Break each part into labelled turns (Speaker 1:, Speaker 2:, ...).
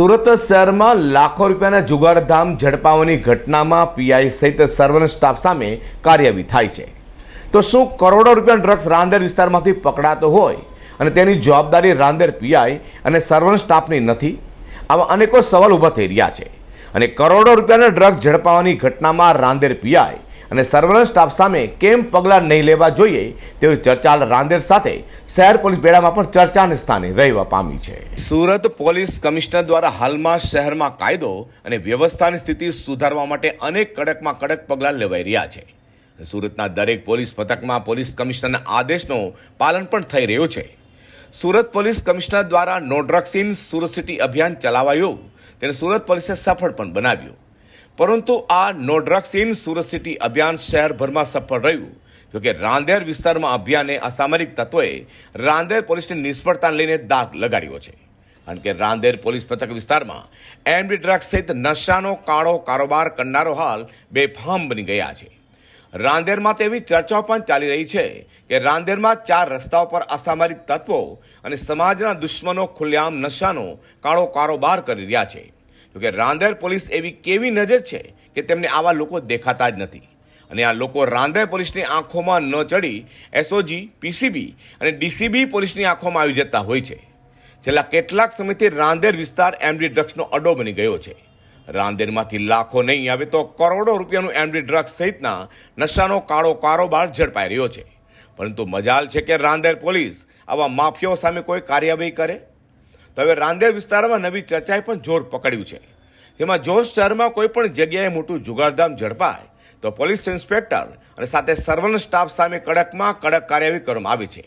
Speaker 1: સુરત શહેરમાં લાખો રૂપિયાના જુગારધામ ઝડપાવાની ઘટનામાં પીઆઈ સહિત સર્વન સ્ટાફ સામે કાર્યવાહી થાય છે. તો શું કરોડો રૂપિયા ડ્રગ્સ રાંદેર વિસ્તારમાંથી પકડાતો હોય અને તેની જવાબદારી રાંદેર પીઆઈ અને સર્વન સ્ટાફની નથી? આવા અનેકો સવાલ ઊભા થઈ રહ્યા છે. અને કરોડો રૂપિયાના ડ્રગ્સ ઝડપાવાની ઘટનામાં રાંદેર પીઆઈ અને સર્વેલન્સ સ્ટાફ સામે કેમ પગલાં નહીં લેવા જોઈએ તેવી ચર્ચા રાંદેર સાથે શહેર પોલીસ બેડામાં પણ ચર્ચાને સ્થાને રહેવા પામી છે. સુરત પોલીસ કમિશનર દ્વારા હાલમાં શહેરમાં કાયદો અને વ્યવસ્થાની સ્થિતિ સુધારવા માટે અનેક કડકમાં કડક પગલાં લેવાઈ રહ્યા છે. સુરતના દરેક પોલીસ મથકમાં પોલીસ કમિશનરના આદેશનું પાલન પણ થઈ રહ્યું છે. સુરત પોલીસ કમિશનર દ્વારા no drugs in Surat city અભિયાન ચલાવાયું. તેને સુરત પોલીસે સફળ પણ બનાવ્યું. પરંતુ આ no drugs in Surat city અભિયાન શહેરભરમાં સફળ રહ્યું. જોકે રાંદેર વિસ્તારમાં અભિયાને અસામરિક તત્વોએ રાંદેર પોલીસની નિષ્ફળતાને લઈને દાગ લગાડ્યો છે. કારણ કે રાંદેર પોલીસ પથક વિસ્તારમાં એમડી ડ્રગ્સ સહિત નશાનો કાળો કારોબાર કરનારો હાલ બેફામ બની ગયા છે. રાંદેરમાં તેવી ચર્ચાઓ પણ ચાલી રહી છે કે રાંદેરમાં ચાર રસ્તાઓ પર અસામરિક તત્વો અને સમાજના દુશ્મનો ખુલ્લેઆમ નશાનો કાળો કારોબાર કરી રહ્યા છે. જોકે રાંદેર પોલીસ એવી કેવી નજર છે કે તેમને આવા લોકો દેખાતા જ નથી? અને આ લોકો રાંદેર પોલીસની આંખોમાં ન ચડી, એસઓજી, પીસીબી અને ડીસીબી પોલીસની આંખોમાં આવી જતા હોય છે. છેલ્લા કેટલાક સમયથી રાંદેર વિસ્તાર એમડી ડ્રગ્સનો અડો બની ગયો છે. રાંદેરમાંથી લાખો નહીં આવે તો કરોડો રૂપિયાનું એમડી ડ્રગ્સ સહિતના નશાનો કાળો કારોબાર ઝડપાઈ રહ્યો છે. પરંતુ મજાલ છે કે રાંદેર પોલીસ આવા માફિયાઓ સામે કોઈ કાર્યવાહી કરે? તો હવે રાંદેર વિસ્તારમાં નવી ચર્ચાએ પણ જોર પકડ્યું છે. જેમાં જો શહેરમાં કોઈ પણ જગ્યાએ મોટું જુગારધામ ઝડપાય, તો પોલીસ ઇન્સ્પેક્ટર અને સાથે સર્વન સ્ટાફ સામે કડકમાં કડક કાર્યવાહી કરવામાં આવી છે.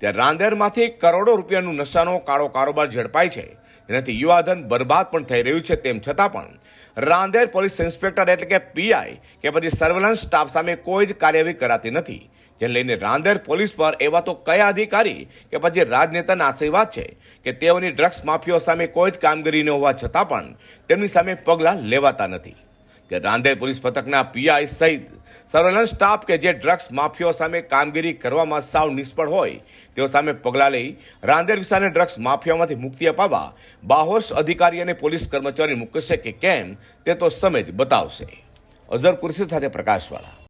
Speaker 1: ત્યાં રાંદેરમાંથી કરોડો રૂપિયાનું નશાનો કાળો કારોબાર ઝડપાય છે. જેનાથી યુવાધન બરબાદ પણ થઈ રહ્યું છે. તેમ છતાં પણ રાંદેર પોલીસ ઇન્સ્પેક્ટર એટલે કે પીઆઈ કે પછી સર્વેલન્સ સ્ટાફ સામે કોઈ જ કાર્યવાહી કરાતી નથી. જેને લઈને રાંદેર પોલીસ પર એવા તો કયા અધિકારી કે પછી રાજનેતાના આશીર્વાદ છે કે તેઓની ડ્રગ્સ માફિયાઓ સામે કોઈ જ કામગીરી ન હોવા છતાં પણ તેમની સામે પગલાં લેવાતા નથી. કે રાંદેર પોલીસ પથકના પીઆઈ સહિત સર્વેલન્સ સ્ટાફ કે જે ડ્રગ્સ માફિયાઓ સામે કામગીરી કરવામાં સાવ નિષ્ફળ હોય, તેઓ સામે પગલાં લઈ રાંદેર વિસ્તારને ડ્રગ્સ માફિયામાંથી મુક્તિ અપાવવા બાહોશ અધિકારી અને પોલીસ કર્મચારી મૂકશે કે કેમ, તે તો સમય જ બતાવશે. અઝર કુરશી સાથે પ્રકાશવાળા.